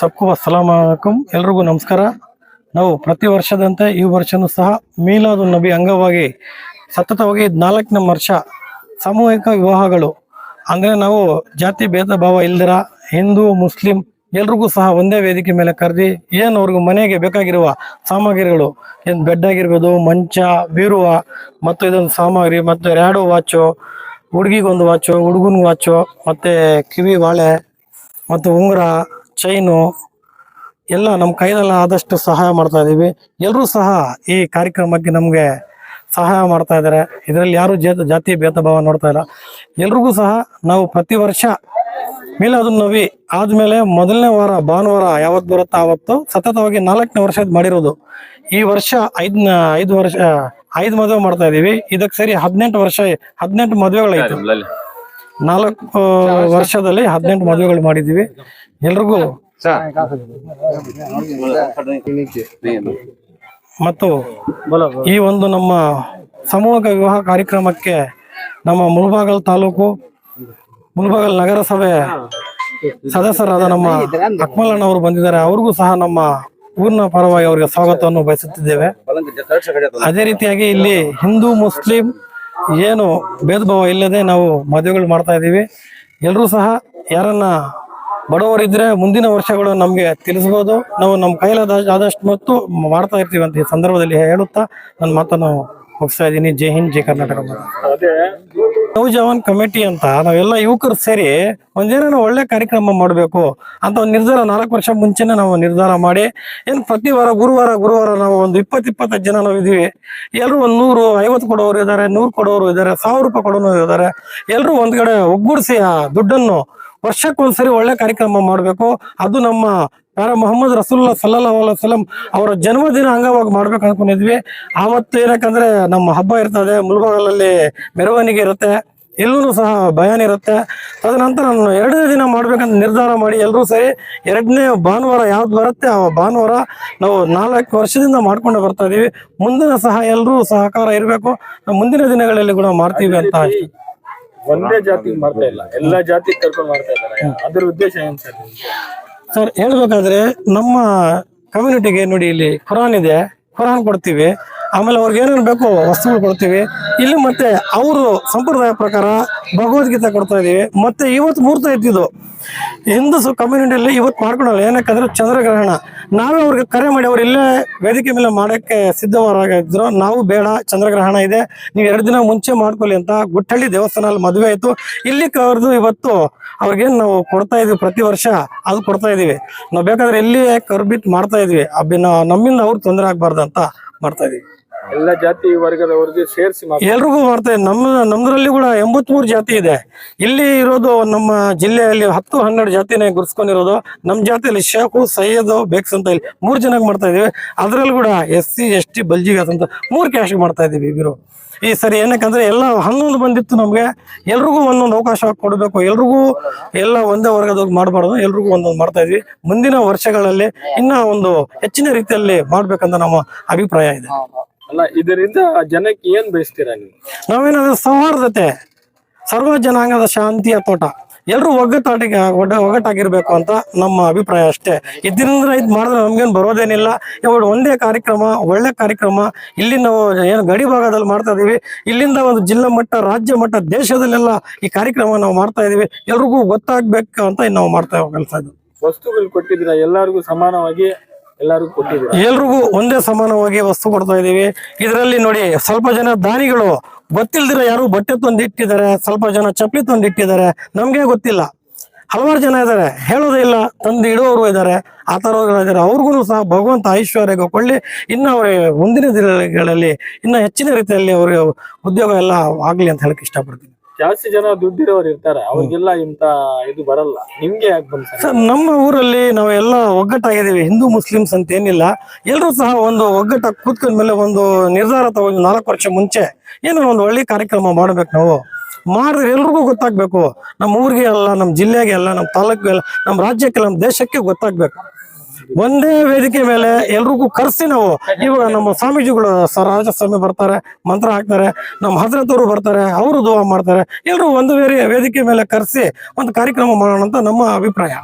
ಸಬ್ಕು ಅಸ್ಸಲಾಮಕುಂ ಎಲ್ರಿಗೂ ನಮಸ್ಕಾರ. ನಾವು ಪ್ರತಿ ವರ್ಷದಂತೆ ಈ ವರ್ಷನೂ ಸಹ ಮೀಲಾದು ನಬಿ ಅಂಗವಾಗಿ ಸತತವಾಗಿ ನಾಲ್ಕನೇ ವರ್ಷ ಸಾಮೂಹಿಕ ವಿವಾಹಗಳು. ಅಂದರೆ ನಾವು ಜಾತಿ ಭೇದ ಭಾವ ಇಲ್ದಿರ ಹಿಂದೂ, ಮುಸ್ಲಿಂ ಎಲ್ರಿಗೂ ಸಹ ಒಂದೇ ವೇದಿಕೆ ಮೇಲೆ ಕರೆದಿ ಏನು ಅವ್ರಿಗೂ ಮನೆಗೆ ಬೇಕಾಗಿರುವ ಸಾಮಗ್ರಿಗಳು. ಏನು ಬೆಡ್ ಆಗಿರ್ಬೋದು, ಮಂಚ, ಬೀರುವ, ಮತ್ತು ಇದೊಂದು ಸಾಮಗ್ರಿ, ಮತ್ತು ರ್ಯಾಡೋ ವಾಚು, ಹುಡುಗಿಗೊಂದು ವಾಚು ಹುಡುಗನ ವಾಚು, ಮತ್ತು ಕಿವಿ ಬಾಳೆ ಮತ್ತು ಉಂಗುರ ಚೈನು ಎಲ್ಲ ನಮ್ಮ ಕೈಯಲ್ಲಿ ಆದಷ್ಟು ಸಹಾಯ ಮಾಡ್ತಾ ಇದ್ದೀವಿ ಎಲ್ಲರೂ ಸಹ ಈ ಕಾರ್ಯಕ್ರಮಕ್ಕೆ ನಮಗೆ ಸಹಾಯ ಮಾಡ್ತಾ ಇದ್ದಾರೆ ಇದರಲ್ಲಿ ಯಾರು ಜಾತಿ ಭೇದ ಭಾವ ನೋಡ್ತಾ ಇಲ್ಲ. ಎಲ್ರಿಗೂ ಸಹ ನಾವು ಪ್ರತಿ ವರ್ಷ ನವಿ ಆದಮೇಲೆ ಮೊದಲನೇ ವಾರ, ಭಾನುವಾರ ಯಾವತ್ತು ಬರುತ್ತೋ ಆವತ್ತು ಸತತವಾಗಿ ನಾಲ್ಕನೇ ವರ್ಷದ ಮಾಡಿರೋದು. ಈ ವರ್ಷ ಐದ್ನ, ಐದು ವರ್ಷ, ಐದು ಮದುವೆ ಮಾಡ್ತಾ ಇದೀವಿ. ಇದಕ್ಕೆ ಸರಿ ಹದಿನೆಂಟು ವರ್ಷ, ಹದಿನೆಂಟು ಮದುವೆಗಳಾಯ್ತು. ನಾಲ್ಕು ವರ್ಷದಲ್ಲಿ ಹದಿನೆಂಟು ಮದುವೆಗಳು ಮಾಡಿದ್ದೀವಿ. ಎಲ್ರಿಗೂ ಮತ್ತು ಈ ಒಂದು ನಮ್ಮ ಸಮೂಹ ವಿವಾಹ ಕಾರ್ಯಕ್ರಮಕ್ಕೆ ನಮ್ಮ ಮುಳಬಾಗಲ್ ತಾಲೂಕು ಮುಳಬಾಗಲ್ ನಗರಸಭೆ ಸದಸ್ಯರಾದ ನಮ್ಮ ಅಕ್ಮಲಣ್ಣ ಅವರು ಬಂದಿದ್ದಾರೆ. ಅವ್ರಿಗೂ ಸಹ ನಮ್ಮ ಪೂರ್ಣ ಪರವಾಗಿ ಅವರಿಗೆ ಸ್ವಾಗತವನ್ನು ಬಯಸುತ್ತಿದ್ದೇವೆ. ಅದೇ ರೀತಿಯಾಗಿ ಇಲ್ಲಿ ಹಿಂದೂ ಮುಸ್ಲಿಂ ಏನು ಭೇದ ಭಾವ ಇಲ್ಲದೆ ನಾವು ಮದುವೆಗಳು ಮಾಡ್ತಾ ಇದ್ದೀವಿ. ಎಲ್ಲರೂ ಸಹ ಯಾರನ್ನ ಬಡವರಿದ್ರೆ ಮುಂದಿನ ವರ್ಷಗಳು ನಮಗೆ ತಿಳಿಸ್ಬೋದು. ನಾವು ನಮ್ಮ ಕೈಲಾದ ಆದಷ್ಟು ಮತ್ತು ಮಾಡ್ತಾ ಇರ್ತೀವಿ ಅಂತ ಈ ಸಂದರ್ಭದಲ್ಲಿ ಹೇಳುತ್ತಾ ನನ್ನ ಮಾತನ್ನು ಮುಗಿಸ್ತಾ ಇದ್ದೀನಿ. ಜೈ ಹಿಂದ್, ಜೈ ಕರ್ನಾಟಕ ನೌಜವಾನ್ ಕಮಿಟಿ ಅಂತ ನಾವೆಲ್ಲ ಯುವಕರು ಸೇರಿ ಒಂದೇನೋ ಒಳ್ಳೆ ಕಾರ್ಯಕ್ರಮ ಮಾಡಬೇಕು ಅಂತ ಒಂದು ನಿರ್ಧಾರ ನಾಲ್ಕು ವರ್ಷ ಮುಂಚೆನೆ ನಾವು ನಿರ್ಧಾರ ಮಾಡಿ, ಏನು ಪ್ರತಿ ವಾರ ಗುರುವಾರ ಗುರುವಾರ ನಾವು ಒಂದು ಇಪ್ಪತ್ತು ಇಪ್ಪತ್ತೈದು ಜನ ನಾವು ಇದೀವಿ ಎಲ್ಲರೂ ಒಂದು ನೂರು ಐವತ್ತು ಕೊಡೋರು ಇದ್ದಾರೆ, ನೂರು ಕೊಡೋರು ಇದ್ದಾರೆ, ಸಾವಿರ ರೂಪಾಯಿ ಕೊಡೋರು ಇದ್ದಾರೆ. ಎಲ್ಲರೂ ಒಂದ್ಗಡೆ ಒಗ್ಗೂಡಿಸಿ ಆ ದುಡ್ಡನ್ನು ವರ್ಷಕ್ಕೊಂದ್ಸರಿ ಒಳ್ಳೆ ಕಾರ್ಯಕ್ರಮ ಮಾಡಬೇಕು. ಅದು ನಮ್ಮ ಯಾರ ಮೊಹಮ್ಮದ್ ರಸೂಲ್ಲಾ ಸಲ್ಲಾ ವಸಲ್ಲಂ ಅವರ ಜನ್ಮದಿನ ಅಂಗವಾಗಿ ಮಾಡ್ಬೇಕು ಅನ್ಕೊಂಡಿದ್ವಿ. ಆವತ್ತು ಏನಕ್ಕಂದ್ರೆ ನಮ್ಮ ಹಬ್ಬ ಇರ್ತದೆ ಮುಳುಬಾಗಲಲ್ಲಿ ಮೆರವಣಿಗೆ ಇರುತ್ತೆ ಎಲ್ಲರೂ ಸಹ ಭಯಾನ ಇರುತ್ತೆ. ತದನಂತರ ನಾನು ಎರಡನೇ ದಿನ ಮಾಡ್ಬೇಕಂತ ನಿರ್ಧಾರ ಮಾಡಿ ಎಲ್ಲರೂ ಸೇರಿ ಎರಡನೇ ಭಾನುವಾರ ಯಾವ್ದು ಬರುತ್ತೆ ಆ ಭಾನುವಾರ ನಾವು ನಾಲ್ಕು ವರ್ಷದಿಂದ ಮಾಡ್ಕೊಂಡು ಬರ್ತಾ ಇದೀವಿ. ಮುಂದಿನ ಸಹ ಎಲ್ಲರೂ ಸಹಕಾರ ಇರಬೇಕು. ಮುಂದಿನ ದಿನಗಳಲ್ಲಿ ಕೂಡ ಮಾಡ್ತೀವಿ ಅಂತ. ಒಂದೇ ಜಾತಿ ಮಾಡ್ತಾ ಇಲ್ಲ ಎಲ್ಲಾ ಜಾತಿ ಕರ್ಕೊಂಡು ಮಾಡ್ತಾ ಇದ್ದಾರೆ. ಅದ್ರ ಉದ್ದೇಶ ಏನ್ ಸರ್ ಸರ್ ಹೇಳ್ಬೇಕಾದ್ರೆ ನಮ್ಮ ಕಮ್ಯುನಿಟಿಗೆ ನೋಡಿ ಇಲ್ಲಿ ಖುರಾನ್ ಇದೆ. ಖುರಾನ್ ಕೊಡ್ತೀವಿ. ಆಮೇಲೆ ಅವ್ರಿಗೆ ಏನೇನು ಬೇಕು ವಸ್ತುಗಳು ಕೊಡ್ತೀವಿ. ಇಲ್ಲಿ ಮತ್ತೆ ಅವರು ಸಂಪ್ರದಾಯ ಪ್ರಕಾರ ಭಗವದ್ಗೀತೆ ಕೊಡ್ತಾ ಇದೀವಿ. ಮತ್ತೆ ಇವತ್ತು ಮುಹೂರ್ತ ಇದ್ದಿದ್ದು. ಹಿಂದೂ ಕಮ್ಯುನಿಟಿಯಲ್ಲಿ ಇವತ್ತು ಮಾಡ್ಕೊಳಲ್ಲ ಏನಕ್ಕಂದ್ರೆ ಚಂದ್ರಗ್ರಹಣ. ನಾವೇ ಅವ್ರಿಗೆ ಕರೆ ಮಾಡಿ ಅವ್ರು ಇಲ್ಲೇ ವೇದಿಕೆ ಮೇಲೆ ಮಾಡಕ್ಕೆ ಸಿದ್ಧವರಾಗಿದ್ರು ನಾವು ಬೇಡ, ಚಂದ್ರಗ್ರಹಣ ಇದೆ. ನೀವು ಎರಡು ದಿನ ಮುಂಚೆ ಮಾಡ್ಕೊಳ್ಳಿ ಅಂತ ಗುಟ್ಟಳ್ಳಿ ದೇವಸ್ಥಾನದಲ್ಲಿ ಮದುವೆ ಆಯ್ತು. ಇಲ್ಲಿ ಕರೆದು ಇವತ್ತು ಅವ್ರಿಗೇನು ನಾವು ಕೊಡ್ತಾ ಇದೀವಿ ಪ್ರತಿ ವರ್ಷ, ಅದು ಕೊಡ್ತಾ ಇದೀವಿ. ನಾವು ಬೇಕಾದ್ರೆ ಇಲ್ಲಿ ಕರ್ಬಿಟ್ ಮಾಡ್ತಾ ಇದೀವಿ. ಅಬ್ಬಿ ನಮ್ಮಿಂದ ಅವ್ರಿಗೆ ತೊಂದರೆ ಆಗ್ಬಾರ್ದು ಅಂತ ಮಾಡ್ತಾ ಇದೀವಿ. ಎಲ್ಲಾ ಜಾತಿ ವರ್ಗದವ್ರಿಗೆ ಸೇರಿಸಿ ಎಲ್ರಿಗೂ ಮಾಡ್ತಾ ಇದ್ದೀವಿ ನಮ್ಮ ನಮ್ದ್ರಲ್ಲಿ ಕೂಡ ಎಂಬತ್ಮೂರು ಜಾತಿ ಇದೆ. ಇಲ್ಲಿ ಇರೋದು ನಮ್ಮ ಜಿಲ್ಲೆಯಲ್ಲಿ ಹತ್ತು ಹನ್ನೆರಡು ಜಾತಿನೇ ಗುರ್ಸ್ಕೊಂಡಿರೋದು. ನಮ್ಮ ಜಾತಿಯಲ್ಲಿ ಶೇಖು ಸೈಯದ್ ಬೇಕ್ಸ್ ಅಂತ ಇಲ್ಲಿ ಮೂರು ಜನಕ್ಕೆ ಮಾಡ್ತಾ ಇದೀವಿ ಅದ್ರಲ್ಲಿ ಕೂಡ ಎಸ್ ಸಿ ಎಸ್ ಟಿ ಬಲ್ಜಿಗಾಸ್ ಅಂತ ಮೂರು ಕ್ಯಾಶ್ ಮಾಡ್ತಾ ಇದೀವಿ ಇಬ್ಬರು ಈ ಸರಿ ಏನಕ್ಕಂದ್ರೆ ಎಲ್ಲ ಹನ್ನೊಂದು ಬಂದಿತ್ತು ನಮ್ಗೆ. ಎಲ್ರಿಗೂ ಒಂದೊಂದು ಅವಕಾಶ ಕೊಡಬೇಕು. ಎಲ್ರಿಗೂ ಎಲ್ಲ ಒಂದೇ ವರ್ಗದವ್ರಿಗೆ ಮಾಡಬಾರ್ದು. ಎಲ್ರಿಗೂ ಒಂದೊಂದು ಮಾಡ್ತಾ ಇದ್ವಿ. ಮುಂದಿನ ವರ್ಷಗಳಲ್ಲಿ ಇನ್ನ ಒಂದು ಹೆಚ್ಚಿನ ರೀತಿಯಲ್ಲಿ ಮಾಡ್ಬೇಕಂತ ನಮ್ಮ ಅಭಿಪ್ರಾಯ ಇದೆ. ಅಲ್ಲ ಇದರಿಂದ ಜನಕ್ಕೆ ಏನ್ ಬಯಸ್ತೀರಾ ನೀವು? ನಾವೇನಾದ್ರೆ ಸೌಹಾರ್ದತೆ ಸರ್ವ ಜನಾಂಗದ ಶಾಂತಿಯ ತೋಟ. ಎಲ್ಲರೂ ಒಗ್ಗಟ್ಟಾಟಿಗೆ ಒಡ್ಡ ಒಗ್ಗಟ್ಟಾಗಿರ್ಬೇಕು ಅಂತ ನಮ್ಮ ಅಭಿಪ್ರಾಯ ಅಷ್ಟೇ. ಇದರಿಂದ ಇದು ಮಾಡಿದ್ರೆ ನಮ್ಗೇನು ಬರೋದೇನಿಲ್ಲ. ಇವಾಗ ಒಂದೇ ಕಾರ್ಯಕ್ರಮ ಒಳ್ಳೆ ಕಾರ್ಯಕ್ರಮ ಇಲ್ಲಿ ನಾವು ಏನು ಗಡಿ ಭಾಗದಲ್ಲಿ ಮಾಡ್ತಾ ಇದೀವಿ. ಇಲ್ಲಿಂದ ಒಂದು ಜಿಲ್ಲಾ ಮಟ್ಟ ರಾಜ್ಯ ಮಟ್ಟ ದೇಶದಲ್ಲೆಲ್ಲ ಈ ಕಾರ್ಯಕ್ರಮ ನಾವು ಮಾಡ್ತಾ ಇದೀವಿ. ಎಲ್ರಿಗೂ ಗೊತ್ತಾಗ್ಬೇಕು ಅಂತ ನಾವು ಮಾಡ್ತಾ ಕೆಲಸ ಇದು ವಸ್ತುಗಳು ಕೊಟ್ಟಿದ್ದೀರಾ? ಎಲ್ಲರಿಗೂ ಸಮಾನವಾಗಿ ಎಲ್ಲರಿಗೂ ಕೊಟ್ಟಿದ್ದೀವಿ ಎಲ್ರಿಗೂ ಒಂದೇ ಸಮಾನವಾಗಿ ವಸ್ತು ಕೊಡ್ತಾ ಇದೀವಿ ಇದರಲ್ಲಿ ನೋಡಿ, ಸ್ವಲ್ಪ ಜನ ದಾನಿಗಳು, ಗೊತ್ತಿಲ್ದಿರ ಯಾರು ಬಟ್ಟೆ ತಂದಿಟ್ಟಿದ್ದಾರೆ, ಸ್ವಲ್ಪ ಜನ ಚಪ್ಪಲಿ ತಂದಿಟ್ಟಿದ್ದಾರೆ, ನಮಗೆ ಗೊತ್ತಿಲ್ಲ. ಹಲವಾರು ಜನ ಇದ್ದಾರೆ. ಹೇಳೋದೇ ಇಲ್ಲ, ತಂದು ಇಡೋರು ಇದ್ದಾರೆ. ಆ ಇದ್ದಾರೆ. ಅವ್ರಿಗೂ ಸಹ ಭಗವಂತ ಐಶ್ವರ್ಯ ಕೊಳ್ಳಿ ಇನ್ನು ಅವ್ರಿಗೆ ಮುಂದಿನ ದಿನಗಳಲ್ಲಿ, ಇನ್ನ ಹೆಚ್ಚಿನ ರೀತಿಯಲ್ಲಿ ಅವ್ರಿಗೆ ಉದ್ಯೋಗ ಎಲ್ಲ ಆಗ್ಲಿ ಅಂತ ಹೇಳಕ್ ಇಷ್ಟಪಡ್ತೀನಿ. ಜಾಸ್ತಿ ಜನ ದುಡ್ಡಿರೋರು ಇರ್ತಾರೆ. ಅವ್ರಿಗೆಲ್ಲ ಇಂತ ಇದು ಬರಲ್ಲ. ನಿಮ್ಗೆ ಯಾಕೆ ಬಂತ ಸರ್? ನಮ್ಮ ಊರಲ್ಲಿ ನಾವೆಲ್ಲ ಒಗ್ಗಟ್ಟಾಗಿದ್ದೀವಿ. ಹಿಂದೂ ಮುಸ್ಲಿಮ್ಸ್ ಅಂತ ಏನಿಲ್ಲ. ಎಲ್ಲರೂ ಸಹ ಒಂದು ಒಗ್ಗಟ್ಟಾಗಿ ಕೂತ್ಕೊಂಡ ಮೇಲೆ ಒಂದು ನಿರ್ಧಾರ ತಗೊಂಡು ನಾಲ್ಕು ವರ್ಷ ಮುಂಚೆ ಏನೋ ಒಂದು ಒಳ್ಳೆ ಕಾರ್ಯಕ್ರಮ ಮಾಡ್ಬೇಕು ನಾವು. ಮಾಡಿದ್ರೆ ಎಲ್ರಿಗೂ ಗೊತ್ತಾಗ್ಬೇಕು. ನಮ್ಮ ಊರಿಗೆ ಅಲ್ಲ ನಮ್ಮ ಜಿಲ್ಲೆಗೆ ಅಲ್ಲ ನಮ್ಮ ತಾಲೂಕಿಗೆ ಅಲ್ಲ ನಮ್ಮ ರಾಜ್ಯಕ್ಕೆ ನಮ್ಮ ದೇಶಕ್ಕೆ ಗೊತ್ತಾಗ್ಬೇಕು. ಒಂದೇ ವೇದಿಕೆ ಮೇಲೆ ಎಲ್ರಿಗೂ ಕರ್ಸಿ ನಾವು. ಇವಾಗ ನಮ್ಮ ಸ್ವಾಮೀಜಿಗಳು ಸ ರಾಜಸ್ವಾಮಿ ಬರ್ತಾರೆ, ಮಂತ್ರ ಹಾಕ್ತಾರೆ, ನಮ್ಮ ಹಜರತ್ ಅವರು ಬರ್ತಾರೆ, ಅವರು ದುವಾ ಮಾಡ್ತಾರೆ. ಎಲ್ಲರೂ ಒಂದು ವೇದಿಕೆ ಮೇಲೆ ಕರೆಸಿ ಒಂದು ಕಾರ್ಯಕ್ರಮ ಮಾಡೋಣ ಅಂತ ನಮ್ಮ ಅಭಿಪ್ರಾಯ.